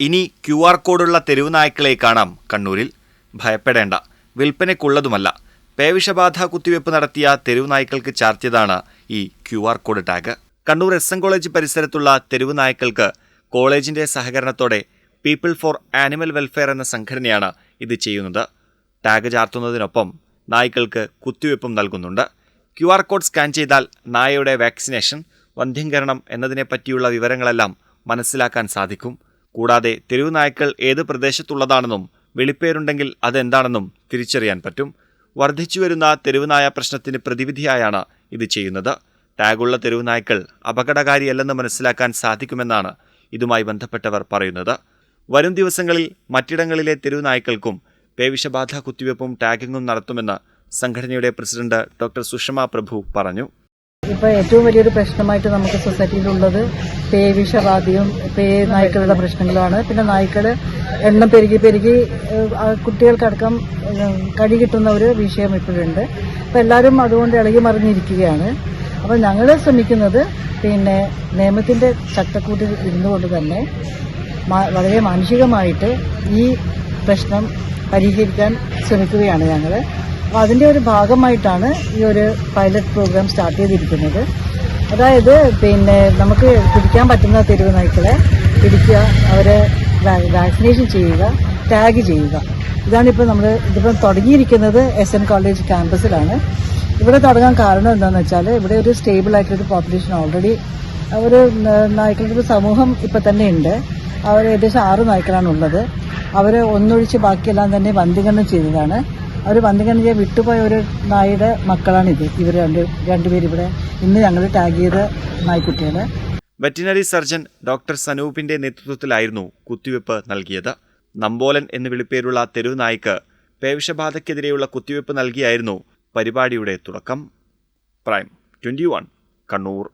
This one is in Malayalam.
ഇനി ക്യു ആർ കോഡുള്ള തെരുവ് നായ്ക്കളെ കാണാം കണ്ണൂരിൽ. ഭയപ്പെടേണ്ട. വിൽപ്പനയ്ക്കുള്ളതുമല്ല. പേവിഷബാധ കുത്തിവയ്പ് നടത്തിയ തെരുവ് നായ്ക്കൾക്ക് ചാർത്തിയതാണ് ഈ Q R code tag. Kannur S N college പരിസരത്തുള്ള തെരുവ് നായ്ക്കൾക്ക് കോളേജിന്റെ സഹകരണത്തോടെ പീപ്പിൾ ഫോർ ആനിമൽ വെൽഫെയർ എന്ന സംഘടനയാണ് ഇത് ചെയ്യുന്നത്. ടാഗ് ചാർത്തുന്നതിനൊപ്പം നായ്ക്കൾക്ക് കുത്തിവയ്പ്പും നൽകുന്നുണ്ട്. ക്യു ആർ കോഡ് സ്കാൻ ചെയ്താൽ നായയുടെ വാക്സിനേഷൻ വന്ധ്യംകരണം എന്നതിനെപ്പറ്റിയുള്ള വിവരങ്ങളെല്ലാം മനസ്സിലാക്കാൻ സാധിക്കും. കൂടാതെ തെരുവ് നായ്ക്കൾ ഏത് പ്രദേശത്തുള്ളതാണെന്നും വെളിപ്പേരുണ്ടെങ്കിൽ അതെന്താണെന്നും തിരിച്ചറിയാൻ പറ്റും. വർദ്ധിച്ചുവരുന്ന തെരുവുനായ പ്രശ്നത്തിന് പ്രതിവിധിയായാണ് ഇത് ചെയ്യുന്നത്. ടാഗുള്ള തെരുവുനായ്ക്കൾ അപകടകാരിയല്ലെന്ന് മനസ്സിലാക്കാൻ സാധിക്കുമെന്നാണ് ഇതുമായി ബന്ധപ്പെട്ടവർ പറയുന്നത്. വരും ദിവസങ്ങളിൽ മറ്റിടങ്ങളിലെ തെരുവുനായ്ക്കൾക്കും പേവിഷബാധ കുത്തിവയ്പ്പും ടാഗിങ്ങും നടത്തുമെന്ന് സംഘടനയുടെ പ്രസിഡന്റ് ഡോക്ടർ സുഷമ പ്രഭു പറഞ്ഞു. ഇപ്പോൾ ഏറ്റവും വലിയൊരു പ്രശ്നമായിട്ട് നമുക്ക് സൊസൈറ്റിയിലുള്ളത് പേ വിഷബാധയും പേ നായ്ക്കളുടെ പ്രശ്നങ്ങളുമാണ്. പിന്നെ നായ്ക്കൾ എണ്ണം പെരുകി പെരുകി കുട്ടികൾക്കടക്കം കഴി കടി കിട്ടുന്ന ഒരു വിഷയം ഇപ്പോഴുണ്ട് അപ്പോൾ എല്ലാവരും അതുകൊണ്ട് ഇളകി മറിഞ്ഞിരിക്കുകയാണ്. അപ്പോൾ ഞങ്ങൾ ശ്രമിക്കുന്നത് പിന്നെ നിയമത്തിന്റെ ചട്ടക്കൂട്ടിൽ ഇരുന്നുകൊണ്ട് തന്നെ വളരെ മാനുഷികമായിട്ട് ഈ പ്രശ്നം പരിഹരിക്കാൻ ശ്രമിക്കുകയാണ് ഞങ്ങൾ അപ്പോൾ അതിന്റെ ഒരു ഭാഗമായിട്ടാണ് ഈ ഒരു പൈലറ്റ് പ്രോഗ്രാം സ്റ്റാർട്ട് ചെയ്തിരിക്കുന്നത്. അതായത് പിന്നെ നമുക്ക് പിടിക്കാൻ പറ്റുന്ന തെരുവ് നായ്ക്കളെ പിടിക്കുക അവരെ വാക്സിനേഷൻ ചെയ്യുക ടാഗ് ചെയ്യുക. ഇതാണ് ഇപ്പോൾ നമ്മൾ ഇതിപ്പം തുടങ്ങിയിരിക്കുന്നത് എസ് എൻ കോളേജ് ക്യാമ്പസിലാണ് ഇവിടെ തുടങ്ങാൻ കാരണം എന്താണെന്ന് വെച്ചാൽ ഇവിടെ ഒരു സ്റ്റേബിൾ ആയിട്ടൊരു പോപ്പുലേഷൻ ഓൾറെഡി ഒരു നായ്ക്കളുടെ സമൂഹം ഇപ്പം തന്നെ ഉണ്ട്. അവർ ഏകദേശം ആറ് നായ്ക്കളാണ് ഉള്ളത്. അവർ ഒന്നൊഴിച്ച് ബാക്കിയെല്ലാം തന്നെ ബന്ദികരണം ചെയ്തതാണ്. ബന്ദികരണം ചെയ്യാൻ വിട്ടുപോയ ഒരു മക്കളാണ് മക്കളാണിത്. ഇവർ രണ്ട് രണ്ടുപേരും ഇവിടെ. ഇന്ന് ഞങ്ങൾ ടാഗ് ചെയ്ത നായ്ക്കുട്ടികൾ വെറ്റിനറി സർജൻ ഡോക്ടർ സനൂപിന്റെ നേതൃത്വത്തിലായിരുന്നു കുത്തിവയ്പ് നൽകിയത്. നമ്പോലൻ എന്ന് വിളിപ്പേരുള്ള തെരുവ് നായ്ക്ക് പേവിഷബാധയ്ക്കെതിരെയുള്ള കുത്തിവയ്പ് നൽകിയായിരുന്നു പരിപാടിയുടെ തുടക്കം. Prime twenty Kannur.